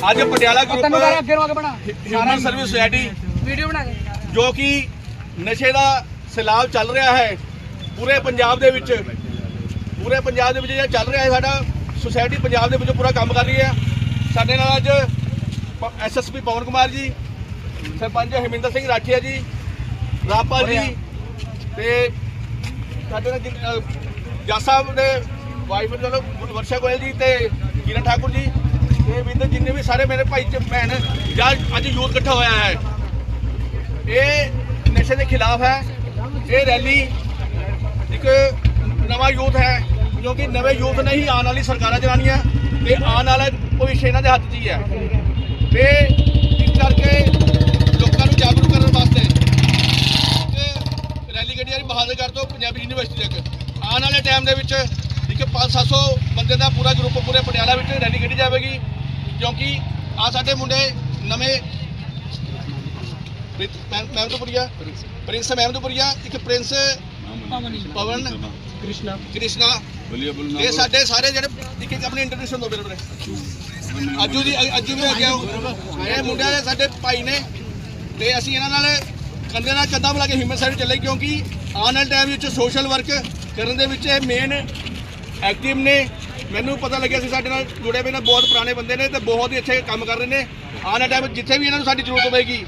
ਪਟਿਆਲਾ ਤੈਨੂੰ ਕਰ ਗਰੁੱਪ ਨੂੰ ਅੱਗੇ ਬਣਾ। ਹਿਊਮਨ ਸਰਵਿਸ ਸੁਸਾਇਟੀ ਵੀਡੀਓ ਬਣਾ ਕੇ। ਜੋ ਕਿ ਨਸ਼ੇ ਦਾ ਸੈਲਾਬ ਚੱਲ ਰਿਹਾ ਹੈ ਪੂਰੇ ਪੰਜਾਬ ਦੇ ਵਿੱਚ। ਪੂਰੇ ਪੰਜਾਬ ਦੇ ਵਿੱਚ ਜਿਹੜਾ ਚੱਲ ਰਿਹਾ ਹੈ ਸਾਡਾ ਸੁਸਾਇਟੀ ਪੰਜਾਬ ਦੇ ਵਿੱਚ ਪੂਰਾ ਕੰਮ ਕਰ ਰਹੀ ਹੈ। ਸਾਡੇ ਨਾਲ ਅੱਜ ਐਸਐਸਪੀ ਪਵਨ ਕੁਮਾਰ ਜੀ ਸਰਪੰਚ ਹਰਮਿੰਦਰ ਸਿੰਘ ਰਾਠੀਆ ਜੀ ਰਾਪਾਲ ਜੀ ਤੇ ਸਾਡੇ ਨਾਲ ਜਿਨ- ਜੱਜ ਸਾਹਿਬ ਦੇ ਵਾਈਫ ਚਲੋ ਵਰਸ਼ਾ ਗੋਇਲ ਜੀ ਤੇ ਕਿਰਨ ਠਾਕੁਰ ਜੀ। ਤੇ ਜਿੰਨੇ ਵੀ ਸਾਰੇ ਮੇਰੇ ਭਾਈ ਚ ਭੈਣ ਜਾਂ ਅੱਜ ਯੂਥ ਇਕੱਠਾ ਹੋਇਆ ਹੈ, ਇਹ ਨਸ਼ੇ ਦੇ ਖਿਲਾਫ ਹੈ। ਇਹ ਰੈਲੀ ਇੱਕ ਨਵਾਂ ਯੂਥ ਹੈ ਕਿਉਂਕਿ ਨਵੇਂ ਯੂਥ ਨੇ ਹੀ ਆਉਣ ਵਾਲੀ ਸਰਕਾਰਾਂ ਚਲਾਉਣੀਆਂ ਤੇ ਆਉਣ ਵਾਲਾ ਭਵਿੱਖ ਇਹਨਾਂ ਦੇ ਹੱਥ 'ਚ ਹੀ ਹੈ। ਤੇ ਇਸ ਕਰਕੇ ਲੋਕਾਂ ਨੂੰ ਜਾਗਰੂਕ ਕਰਨ ਵਾਸਤੇ ਇੱਕ ਰੈਲੀ ਗੱਡੀ ਆ ਬਹਾਦਰਗੜ੍ਹ ਤੋਂ ਪੰਜਾਬੀ ਯੂਨੀਵਰਸਿਟੀ ਤੱਕ ਆਉਣ ਵਾਲੇ ਟਾਈਮ ਦੇ ਵਿੱਚ ਇੱਕ 5-700 ਬੰਦੇ ਦਾ ਪੂਰਾ ਗਰੁੱਪ ਪੂਰੇ ਪਟਿਆਲਾ ਵਿੱਚ ਰੈਲੀ ਗੱਡੀ ਜਾਵੇਗੀ। ਕਿਉਂਕਿ ਆ ਸਾਡੇ ਮੁੰਡੇ ਨਵੇਂ ਮਹਿਮਦਪੁਰੀਆ ਪ੍ਰਿੰਸ। ਮਹਿਮਦਪੁਰੀਆ ਇੱਕ ਪ੍ਰਿੰਸ ਪਵਨ ਕ੍ਰਿਸ਼ਨਾ। ਕ੍ਰਿਸ਼ਨਾ। ਇਹ ਸਾਡੇ ਸਾਰੇ ਜਿਹੜੇ ਇੱਕ ਇੱਕ ਆਪਣੀ ਇੰਟਰੋਡਕਸ਼ਨ ਦੋ ਮੇਰੇ ਵੀਰੇ। ਅੱਜੂ ਜੀ ਅੱਜੂ ਵੀ ਅੱਗੇ ਆਓ। ਇਹ ਮੁੰਡਿਆਂ ਦੇ ਸਾਡੇ ਭਾਈ ਨੇ ਤੇ ਅਸੀਂ ਇਹਨਾਂ ਨਾਲ ਕੰਧੇ ਨਾਲ ਕੰਧਾ ਮਿਲਾ ਕੇ ਹਿੰਮਤ ਸਾਹਿਬ ਚੱਲੇ ਕਿਉਂਕਿ ਆਉਣ ਵਾਲੇ ਟਾਈਮ ਵਿੱਚ ਸੋਸ਼ਲ ਵਰਕ ਕਰਨ ਦੇ ਵਿੱਚ ਇਹ ਮੇਨ ਐਕਟਿਵ ਨੇ। ਮੈਨੂੰ ਪਤਾ ਲੱਗਿਆ ਸੀ ਸਾਡੇ ਨਾਲ ਜੁੜੇ ਹੋਏ ਨੇ ਬਹੁਤ ਪੁਰਾਣੇ ਬੰਦੇ ਨੇ ਤੇ ਬਹੁਤ ਹੀ ਅੱਛੇ ਕੰਮ ਕਰ ਰਹੇ ਨੇ। ਆਉਣ ਟਾਈਮ ਜਿੱਥੇ ਵੀ ਇਹਨਾਂ ਨੂੰ ਸਾਡੀ ਜ਼ਰੂਰਤ ਹੋਵੇਗੀ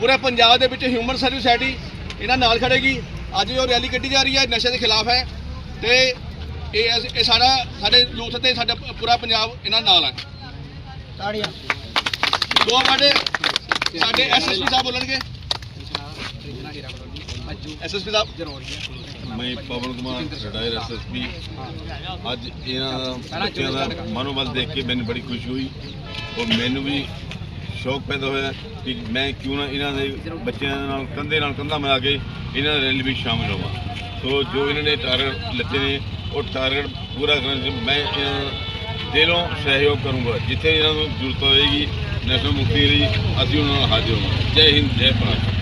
ਪੂਰੇ ਪੰਜਾਬ ਦੇ ਵਿੱਚ ਹਿਊਮਨ ਸਰਵਿਸ ਸੋਸਾਇਟੀ ਇਹਨਾਂ ਨਾਲ ਖੜੇਗੀ। ਅੱਜ ਜੋ ਰੈਲੀ ਕੱਢੀ ਜਾ ਰਹੀ ਹੈ ਨਸ਼ੇ ਦੇ ਖਿਲਾਫ ਹੈ ਤੇ ਇਹ ਇਹ ਸਾਡਾ ਸਾਡੇ ਯੂਥ ਤੇ ਸਾਡਾ ਪੂਰਾ ਪੰਜਾਬ ਇਹਨਾਂ ਨਾਲ ਹੈ ਤਾੜੀਆਂ। ਦੋ ਸਾਡੇ ਸਾਡੇ ਐਸਐਸਪੀ ਸਾਹਿਬ ਬੋਲਣਗੇ। ਐਸਐਸਪੀ ਸਾਹਿਬ ਮੈਂ ਪਵਨ ਕੁਮਾਰ ਰਿਟਾਇਰ ਐਸਐਸਪੀ ਅੱਜ ਇਹਨਾਂ ਦਾ ਬੱਚਿਆਂ ਦਾ ਮਨੋਬਲ ਦੇਖ ਕੇ ਮੈਨੂੰ ਬੜੀ ਖੁਸ਼ੀ ਹੋਈ ਔਰ ਮੈਨੂੰ ਵੀ ਸ਼ੌਕ ਪੈਦਾ ਹੋਇਆ ਕਿ ਮੈਂ ਕਿਉਂ ਨਾ ਇਹਨਾਂ ਦੇ ਬੱਚਿਆਂ ਨਾਲ ਕੰਧੇ ਨਾਲ ਕੰਧਾ ਮਿਲਾ ਕੇ ਇਹਨਾਂ ਦੇ ਰੈਲੀ ਵਿੱਚ ਸ਼ਾਮਿਲ ਹੋਵਾਂ। ਸੋ ਜੋ ਇਹਨਾਂ ਨੇ ਟਾਰਗੇਟ ਲਿੱਤੇ ਨੇ ਉਹ ਟਾਰਗੇਟ ਪੂਰਾ ਕਰਨ 'ਚ ਮੈਂ ਇਹਨਾਂ ਦਾ ਦਿਲੋਂ ਸਹਿਯੋਗ ਕਰੂੰਗਾ। ਜਿੱਥੇ ਇਹਨਾਂ ਨੂੰ ਜ਼ਰੂਰਤ ਹੋਏਗੀ ਨੈਸ਼ਨਲ ਮੁਕਤੀ ਲਈ ਅਸੀਂ ਉਹਨਾਂ ਨਾਲ ਹਾਜ਼ਰ ਹੋਵਾਂਗੇ। ਜੈ ਹਿੰਦ ਜੈ ਭਾਰਤ।